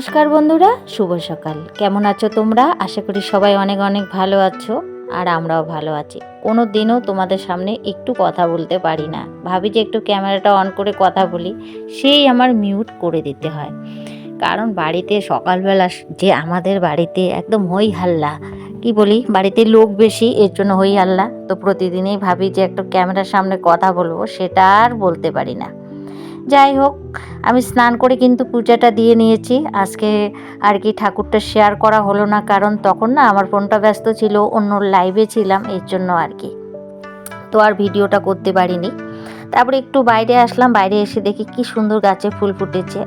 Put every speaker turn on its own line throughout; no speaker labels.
নমস্কার বন্ধুরা, শুভ সকাল। কেমন আছো তোমরা? আশা করি সবাই অনেক অনেক ভালো আছো আর আমরাও ভালো আছি। কোনো দিনও তোমাদের সামনে একটু কথা বলতে পারি না। ভাবি যে একটু ক্যামেরাটা অন করে কথা বলি, সেই আমার মিউট করে দিতে হয়। কারণ বাড়িতে সকালবেলা যে আমাদের বাড়িতে একদম হই হাল্লা, কি বলি? বাড়িতে লোক বেশি, এর জন্য হই হাল্লা। তো প্রতিদিনই ভাবি যে একটু ক্যামেরার সামনে কথা বলব, সেটা আর বলতে পারি না। যাই হোক আমি স্নান করে কিন্তু পূজাটা দিয়ে নিয়েছি। আজকে আর কি ঠাকুরটা শেয়ার করা হলো না, কারণ তখন না আমার ফোনটা ব্যস্ত ছিল, অন্য লাইভে ছিলাম, এর জন্য আর কি। তো আর ভিডিওটা করতে পারিনি। তারপরে একটু বাইরে আসলাম, বাইরে এসে দেখি কি সুন্দর গাছে ফুল ফুটেছে।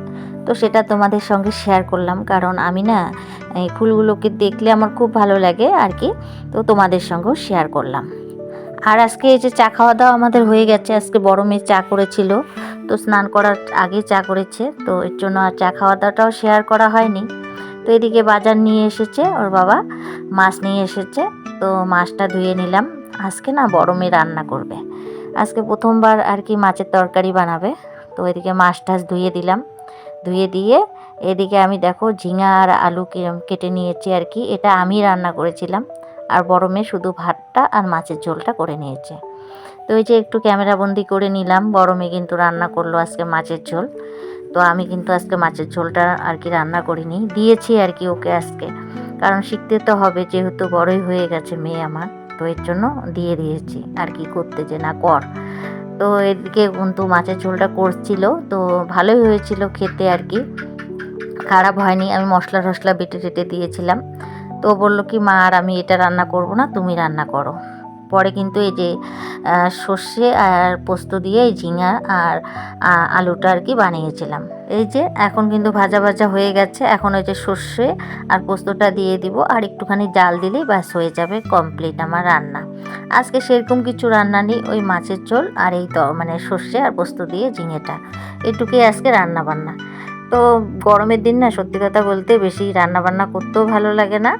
তো সেটা তোমাদের সঙ্গে শেয়ার করলাম, কারণ আমি না এই ফুলগুলোকে দেখলে আমার খুব ভালো লাগে আর কি, তো তোমাদের সঙ্গেও শেয়ার করলাম। আর আজকে এই যে চা খাওয়া দাওয়া আমাদের হয়ে গেছে, আজকে বড় মেয়ে চা করেছিল। তো স্নান করার আগে চা করেছে, তো এর জন্য আর চা খাওয়া দাওয়াটাও শেয়ার করা হয়নি। তো এদিকে বাজার নিয়ে এসেছে ওর বাবা, মাছ নিয়ে এসেছে, তো মাছটা ধুয়ে নিলাম। আজকে না বড় মেয়ে রান্না করবে। আজকে প্রথমবার আর কি মাছের তরকারি বানাবে, তো এদিকে মাছ টাছ ধুয়ে দিলাম। ধুয়ে দিয়ে এদিকে আমি দেখো ঝিঙা আর আলু কেটে নিয়েছি আর কি, এটা আমি রান্না করেছিলাম। আর বড় মেয়ে শুধু ভাতটা আর মাছের ঝোলটা করে নিয়েছে। তো এই যে একটু ক্যামেরাবন্দি করে নিলাম। বড় মেয়ে কিন্তু রান্না করল আজকে মাছের ঝোল। তো আমি কিন্তু আজকে মাছের ঝোলটা আর কি রান্না করিনি। দিয়েছি আর কি ওকে আজকে। কারণ শিখতে তো হবে, যেহেতু বড়ই হয়ে গেছে মেয়ে আমার। তো এর জন্য দিয়ে দিয়েছি আর কি করতে যে না কর। তো এদিকে কিন্তু মাছের ঝোলটা করছিল। তো ভালোই হয়েছিল খেতে আর কি। খারাপ হয়নি। আমি মশলা টশলা বেটে টেটে দিয়েছিলাম। তো বলল কি, মা আর আমি এটা রান্না করব না, তুমি রান্না করো। পরে কিন্তু এই যে সর্ষে আর পোস্ত দিয়ে এই ঝিঙা আর আলুটা আর কি বানিয়েছিলাম। এই যে এখন কিন্তু ভাজা ভাজা হয়ে গেছে। এখন ওই যে সর্ষে আর পোস্তটা দিয়ে দিব আর একটুখানি জাল দিলেই ব্যাস হয়ে যাবে কমপ্লিট আমার রান্না। আজকে সেরকম কিছু রান্না নেই, ওই মাছের ঝোল আর এই মানে সর্ষে আর পোস্ত দিয়ে ঝিঙেটা। এটুকুই আজকে রান্না বান্না তো গরমের দিন না, সত্যি কথা বলতে বেশি রান্নাবান্না করতেও ভালো লাগে না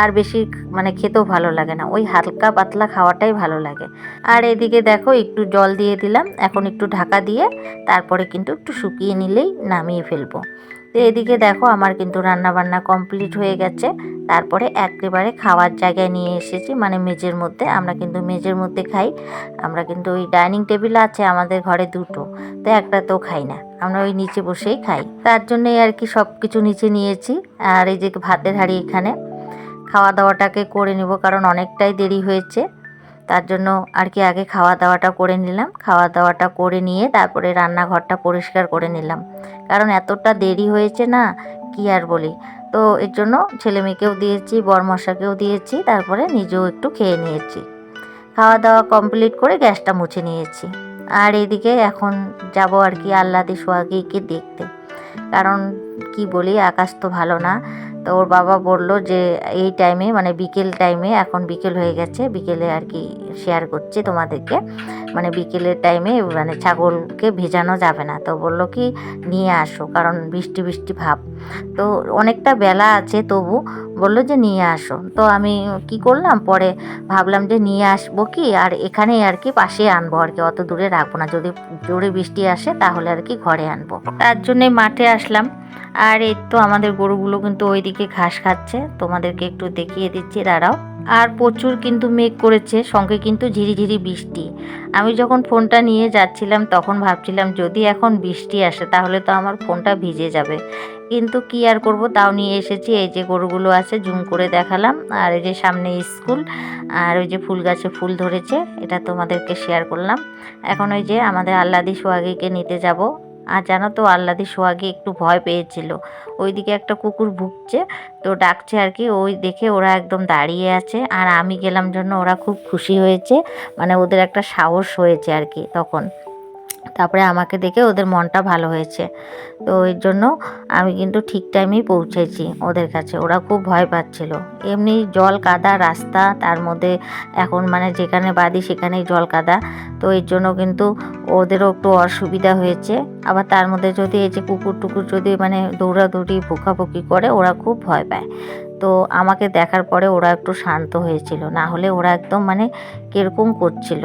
আর বেশি মানে খেতেও ভালো লাগে না। ওই হালকা পাতলা খাওয়াটাই ভালো লাগে। আর এদিকে দেখো একটু জল দিয়ে দিলাম। এখন একটু ঢাকা দিয়ে তারপরে কিন্তু একটু শুকিয়ে নিলেই নামিয়ে ফেলব। তো এদিকে দেখো আমার কিন্তু রান্না বান্না কমপ্লিট হয়ে গেছে। তারপরে একেবারে খাওয়ার জায়গায় নিয়ে এসেছি মানে মেজের মধ্যে। আমরা কিন্তু মেজের মধ্যে খাই। আমরা কিন্তু ওই ডাইনিং টেবিল আছে আমাদের ঘরে দুটো, তো একটা তো খাই না। আমরা ওই নিচে বসেই খাই। তার জন্যই আর কি সব কিছু নিচে নিয়েছি। আর এই যে ভাতের হাঁড়ি এখানে। খাওয়া দাওয়াটাকে করে নিব, কারণ অনেকটাই দেরি হয়েছে। তার জন্য আর কি আগে খাওয়া দাওয়াটা করে নিলাম। খাওয়া দাওয়াটা করে নিয়ে তারপরে রান্নাঘরটা পরিষ্কার করে নিলাম। কারণ এতটা দেরি হয়েছে না, কি আর বলি। তো এর জন্য ছেলে মেয়েকেও দিয়েছি, বরমশাকেও দিয়েছি, তারপরে নিজেও একটু খেয়ে নিয়েছি। খাওয়া দাওয়া কমপ্লিট করে গ্যাসটা মুছে নিয়েছি। আর এদিকে এখন যাব আর কি আল্লাদি সোহাগীকে দেখতে। কারণ কি বলি, আকাশ তো ভালো না। তো ওর বাবা বলল যে, এই টাইমে মানে বিকেল টাইমে এখন বিকেল হয়ে গেছে, বিকেলে আর কি শেয়ার করছি তোমাদেরকে। মানে বিকেলের টাইমে মানে ছাগলকে ভেজানো যাবে না। তো বলল কি, নিয়ে আসো, কারণ বৃষ্টি বৃষ্টি ভাব। তো অনেকটা বেলা আছে তবু, বলল যে নিয়ে আসো। তো আমি কি করলাম, পরে ভাবলাম যে নিয়ে আসব কি, আর এখানেই আর কি পাশে আনব আর কি, অত দূরে রাখব না। যদি জোরে বৃষ্টি আসে, তাহলে আর কি ঘরে আনব। তার জন্যে মাঠে আসলাম। আর এই তো আমাদের গরুগুলো কিন্তু ওইদিকে ঘাস খাচ্ছে। তোমাদেরকে একটু দেখিয়ে দিচ্ছি, দাঁড়াও। আর প্রচুর কিন্তু মেঘ করেছে, সঙ্গে কিন্তু ঝিরিঝিরি বৃষ্টি। আমি যখন ফোনটা নিয়ে যাচ্ছিলাম, তখন ভাবছিলাম, যদি এখন বৃষ্টি আসে, তাহলে তো আমার ফোনটা ভিজে যাবে। কিন্তু কি আর করব, তাও নিয়ে এসেছি। এই যে গরুগুলো আছে, জুম করে দেখালাম। আর এই যে সামনে স্কুল, আর ওই যে ফুল গাছে ফুল ধরেছে, এটা তোমাদেরকে শেয়ার করলাম। এখন ওই যে আমাদের আল্লাদি সোহাগীকে নিতে যাব। আর জানো তো আল্লাদি সোহাগে একটু ভয় পেয়েছিল। ওইদিকে একটা কুকুর ভুগছে, তো ডাকছে আর কি, ওই দেখে ওরা একদম দাঁড়িয়ে আছে আর আমি গেলাম জন্য ওরা খুব খুশি হয়েছে মানে ওদের একটা সাহস হয়েছে আর কি তখন। তারপরে আমাকে দেখে ওদের মনটা ভালো হয়েছে। তো এর জন্য আমি কিন্তু ঠিক টাইমেই পৌঁছেছি ওদের কাছে। ওরা খুব ভয় পাচ্ছিল। এমনি জল কাদা রাস্তা, তার মধ্যে এখন মানে যেখানে বাদি সেখানেই জল কাদা। তো এর জন্য কিন্তু ওদেরও একটু অসুবিধা হয়েছে। আবার তার মধ্যে যদি এই যে কুকুর টুকুর যদি মানে দৌড়াদৌড়ি ভোকাভুকি করে, ওরা খুব ভয় পায়। তো আমাকে দেখার পরে ওরা একটু শান্ত হয়েছিল। না হলে ওরা একদম মানে কীরকম করছিল।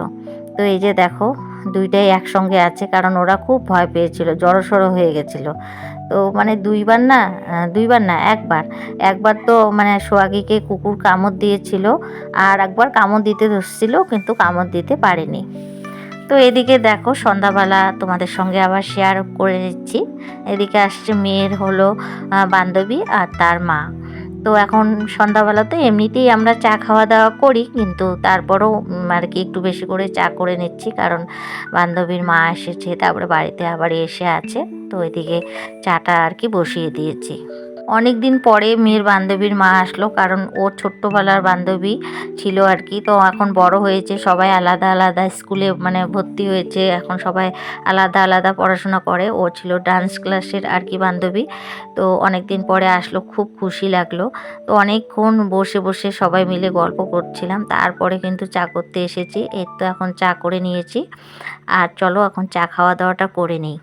তো এই যে দেখো, দুইটাই একসঙ্গে আছে কারণ ওরা খুব ভয় পেয়েছিল, জড়সড়ো হয়ে গেছিল। তো মানে দুইবার না দুইবার না, একবার। একবার তো মানে সোয়াগিকে কুকুর কামড় দিয়েছিল আর একবার কামড় দিতে ধরছিল, কিন্তু কামড় দিতে পারেনি। তো এদিকে দেখো, সন্ধ্যাবেলা তোমাদের সঙ্গে আবার শেয়ার করে নিচ্ছি এদিকে আসছে মেয়ের হলো বান্ধবী আর তার মা। তো এখন সন্ধ্যাবেলা তো এমনিতেই আমরা চা খাওয়া দাওয়া করি, কিন্তু তারপরও আর কি একটু বেশি করে চা করে নিচ্ছি, কারণ বান্ধবীর মা এসেছে, তারপরে বাড়িতে আবার এসে আছে, তো এদিকে চাটা আর কি বসিয়ে দিয়েছি। অনেক দিন পরে মেয়ের বান্ধবীর মা আসলো, কারণ ওর ছোট্টবেলার বান্ধবী ছিল আর কি। তো এখন বড় হয়েছে, সবাই আলাদা আলাদা স্কুলে মানে ভর্তি হয়েছে, এখন সবাই আলাদা আলাদা পড়াশোনা করে। ও ছিল ডান্স ক্লাসের আর কি বান্ধবী। তো অনেক দিন পরে আসলো, খুব খুশি লাগল। তো অনেকক্ষণ বসে বসে সবাই মিলে গল্প করছিলাম। তারপরে কিন্তু চা করতে এসেছি এর তো এখন চা করে নিয়েছি। আর চলো এখন চা খাওয়া দাওয়াটা করে নিই।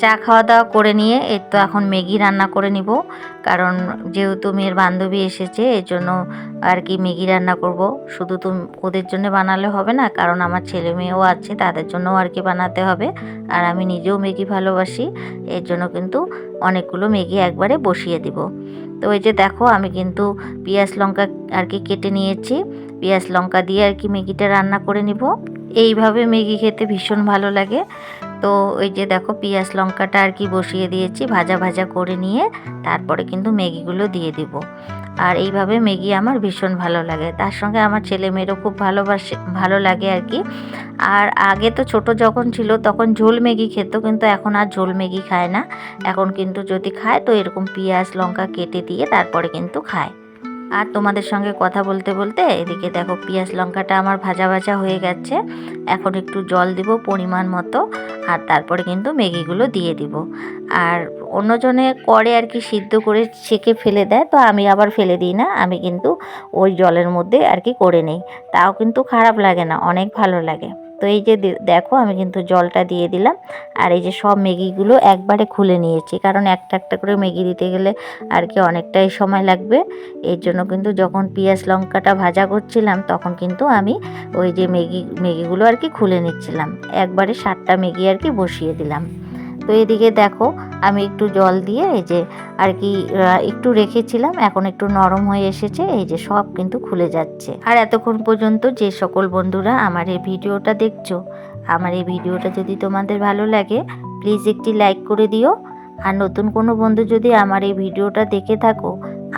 চা খাওয়া দাওয়া করে নিয়ে, এই তো এখন ম্যাগি রান্না করে নিব। কারণ যেহেতু মেয়ের বান্ধবী এসেছে এর জন্য আর কি ম্যাগি রান্না করব। শুধু তো ওদের জন্য বানালে হবে না, কারণ আমার ছেলে মেয়েও আছে, তাদের জন্যও আর কি বানাতে হবে। আর আমি নিজেও ম্যাগি ভালোবাসি, এর জন্য কিন্তু অনেকগুলো ম্যাগি একবারে বসিয়ে দিব। তো এই যে দেখো, আমি কিন্তু পেঁয়াজ লঙ্কা আর কি কেটে নিয়েছি। পেঁয়াজ লঙ্কা দিয়ে আর কি ম্যাগিটা রান্না করে নিব। এইভাবে ম্যাগি খেতে ভীষণ ভালো লাগে। তো ওই যে দেখো পেঁয়াজ লঙ্কাটা আর কি বসিয়ে দিয়েছি, ভাজা ভাজা করে নিয়ে তারপরে কিন্তু ম্যাগিগুলো দিয়ে দিব। আর এইভাবে ম্যাগি আমার ভীষণ ভালো লাগে, তার সঙ্গে আমার ছেলে মেয়েরও খুব ভালোবাসে, ভালো লাগে আর কি। আর আগে তো ছোট যখন ছিল তখন ঝোল ম্যাগি খেত, কিন্তু এখন আর ঝোল ম্যাগি খায় না। এখন কিন্তু যদি খায় তো এরকম পেঁয়াজ, লঙ্কা কেটে দিয়ে তারপরে কিন্তু খায়। আর তোমাদের সঙ্গে কথা বলতে বলতে এদিকে দেখো পেঁয়াজ লঙ্কাটা আমার ভাজা ভাজা হয়ে গেছে। এখন একটু জল দিব পরিমাণ মতো, আর তারপরে কিন্তু ম্যাগিগুলো দিয়ে দিব। আর অন্যজনে করে আর কি সিদ্ধ করে ছেঁকে ফেলে দেয়, তো আমি আবার ফেলে দিই না, আমি কিন্তু ওই জলের মধ্যে আর কি করে নেই। তাও কিন্তু খারাপ লাগে না, অনেক ভালো লাগে। তো এই যে দেখো আমি কিন্তু জলটা দিয়ে দিলাম। আর এই যে সব ম্যাগিগুলো একবারে খুলে নিয়েছি। কারণ একটা একটা করে ম্যাগি দিতে গেলে আর কি অনেকটাই সময় লাগবে। এর জন্য কিন্তু যখন পেঁয়াজ লঙ্কাটা ভাজা করছিলাম, তখন কিন্তু আমি ওই যে ম্যাগি ম্যাগিগুলো আর কি খুলে নিচ্ছিলাম। একবারে সাতটা ম্যাগি আর কি বসিয়ে দিলাম। তো এদিকে দেখো, আমি একটু জল দিয়ে এই যে আর কি একটু রেখেছিলাম, এখন একটু নরম হয়ে এসেছে, এই যে সব কিন্তু খুলে যাচ্ছে। আর এতক্ষণ পর্যন্ত যে সকল বন্ধুরা আমার এই ভিডিওটা দেখছ, আমার এই ভিডিওটা যদি তোমাদের ভালো লাগে প্লিজ একটি লাইক করে দিও আর নতুন কোনো বন্ধু যদি আমার এই ভিডিওটা দেখে থাকো,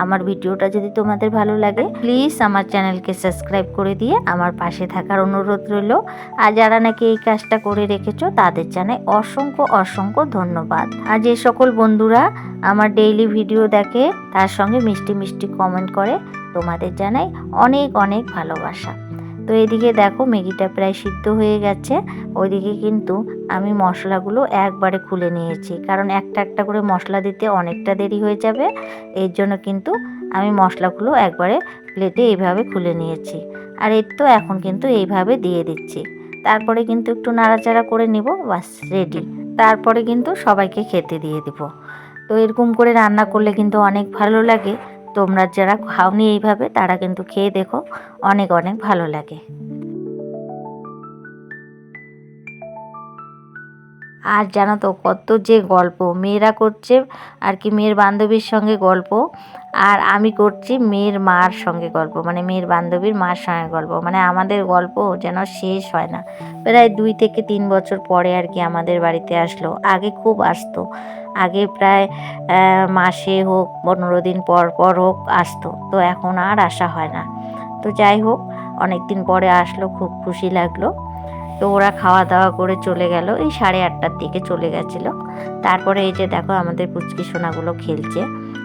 আমার ভিডিওটা যদি তোমাদের ভালো লাগে প্লিজ আমার চ্যানেলকে সাবস্ক্রাইব করে দিয়ে আমার পাশে থাকার অনুরোধ রইল। আর যারা নাকি এই কাজটা করে রেখেছো, তাদের জানাই অসংখ্য অসংখ্য ধন্যবাদ। আর যে সকল বন্ধুরা আমার ডেইলি ভিডিও দেখে, তার সঙ্গে মিষ্টি মিষ্টি কমেন্ট করে, তোমাদের জানাই অনেক অনেক ভালোবাসা। তো এদিকে দেখো ম্যাগিটা প্রায় সিদ্ধ হয়ে গেছে। ওইদিকে কিন্তু আমি মশলাগুলো একবারে খুলে নিয়েছি। কারণ একটা একটা করে মশলা দিতে অনেকটা দেরি হয়ে যাবে। এর জন্য কিন্তু আমি মশলাগুলো একবারে প্লেটে এইভাবে খুলে নিয়েছি। আর এর তো এখন কিন্তু এইভাবে দিয়ে দিচ্ছি। তারপরে কিন্তু একটু নাড়াচাড়া করে নিব, বাস রেডি তারপরে কিন্তু সবাইকে খেতে দিয়ে দিব। তো এরকম করে রান্না করলে কিন্তু অনেক ভালো লাগে। তোমরা যারা খাওনি এইভাবে তারা কিন্তু খেয়ে দেখো অনেক অনেক ভালো লাগে। আর জানো তো কত যে গল্প। মেয়েরা করছে আর কি মেয়ের বান্ধবীর সঙ্গে গল্প আর আমি করছি মেয়ের মার সঙ্গে গল্প। মানে মেয়ের বান্ধবীর মার সঙ্গে গল্প। মানে আমাদের গল্প যেন শেষ হয় না। প্রায় দুই থেকে তিন বছর পরে আর কি আমাদের বাড়িতে আসলো। আগে খুব আসতো। আগে প্রায় মাসে হোক, পনেরো দিন পর পর হোক আসতো। তো এখন আর আসা হয় না। তো যাই হোক অনেক দিন পরে আসলো, খুব খুশি লাগল। তো ওরা খাওয়া দাওয়া করে চলে গেল। এই সাড়ে আটটার দিকে চলে গেছিল। তারপরে এই যে দেখো আমাদের পুচকি সোনাগুলো খেলছে।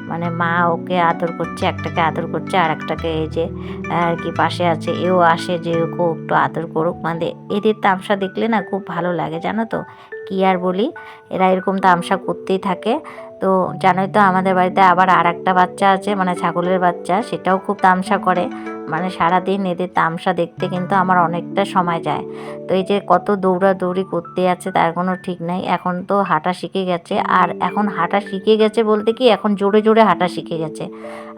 মানে মা ওকে আদর করছে, একটাকে আদর করছে আর একটাকে এই যে, আর কি পাশে আছে, এও আসে যে ওকে একটু আদর করুক। মানে এদের তামসা দেখলে না খুব ভালো লাগে, জানো তো? কি আর বলি? এরা এরকম তামসা করতেই থাকে। তো জানোই তো আমাদের বাড়িতে আবার আর একটা বাচ্চা আছে মানে ছাগলের বাচ্চা, সেটাও খুব তামসা করে। মানে সারাদিন এদের তামসা দেখতে কিন্তু আমার অনেকটা সময় যায়। তো এই যে কত দৌড়াদৌড়ি করতে আছে, তার কোনো ঠিক নাই। এখন তো হাঁটা শিখে গেছে, আর এখন হাঁটা শিখে গেছে বলতে কি, এখন জোরে জোরে হাঁটা শিখে গেছে।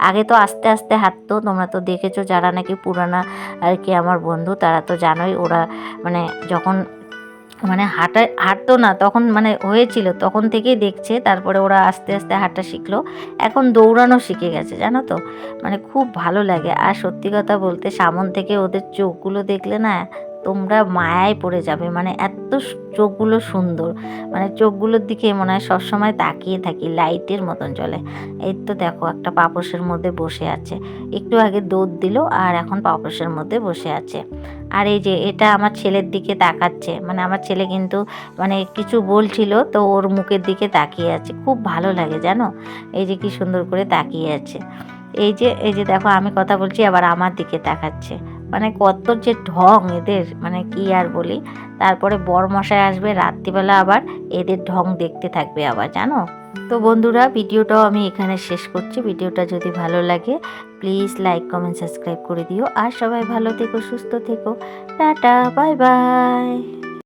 আগে তো আস্তে আস্তে হাঁটতো, তোমরা তো দেখেছ যারা নাকি পুরানা আর কি আমার বন্ধু, তারা তো জানোই ওরা মানে যখন মানে হাঁটা, হাঁটতো না, তখন মানে হয়েছিল, তখন থেকেই দেখছে, তারপরে ওরা আস্তে আস্তে হাঁটা শিখলো। এখন দৌড়ানো শিখে গেছে, জানো তো? মানে খুব ভালো লাগে। আর সত্যি কথা বলতে, সামন থেকে ওদের চোখগুলো দেখলে না তোমরা মায়ায় পড়ে যাবে। মানে এত চোখগুলো সুন্দর। মানে চোখগুলোর দিকে মনে হয় সবসময় তাকিয়ে থাকি, লাইটের মতন চলে। এই তো দেখো একটা পাপোশের মধ্যে বসে আছে। একটু আগে দৌড় দিল আর এখন পাপোশের মধ্যে বসে আছে। আর এই যে এটা আমার ছেলের দিকে তাকাচ্ছে। মানে আমার ছেলে কিন্তু মানে কিছু বলছিল তো ওর মুখের দিকে তাকিয়ে আছে। খুব ভালো লাগে জানো? এই যে কি সুন্দর করে তাকিয়ে আছে। এই যে এই যে দেখো আমি কথা বলছি আবার আমার দিকে তাকাচ্ছে। মানে কত যে ঢং এদের মানে কি আর বলি? তারপরে বরমশায় আসবে, রাত্রিবেলা আবার এদের ঢং দেখতে থাকবে আবার, জানো? তো বন্ধুরা, ভিডিওটাও আমি এখানে শেষ করছি। ভিডিওটা যদি ভালো লাগে প্লিজ লাইক কমেন্ট সাবস্ক্রাইব করে দিও। আর সবাই ভালো থেকো, সুস্থ থেকো। Tata bye bye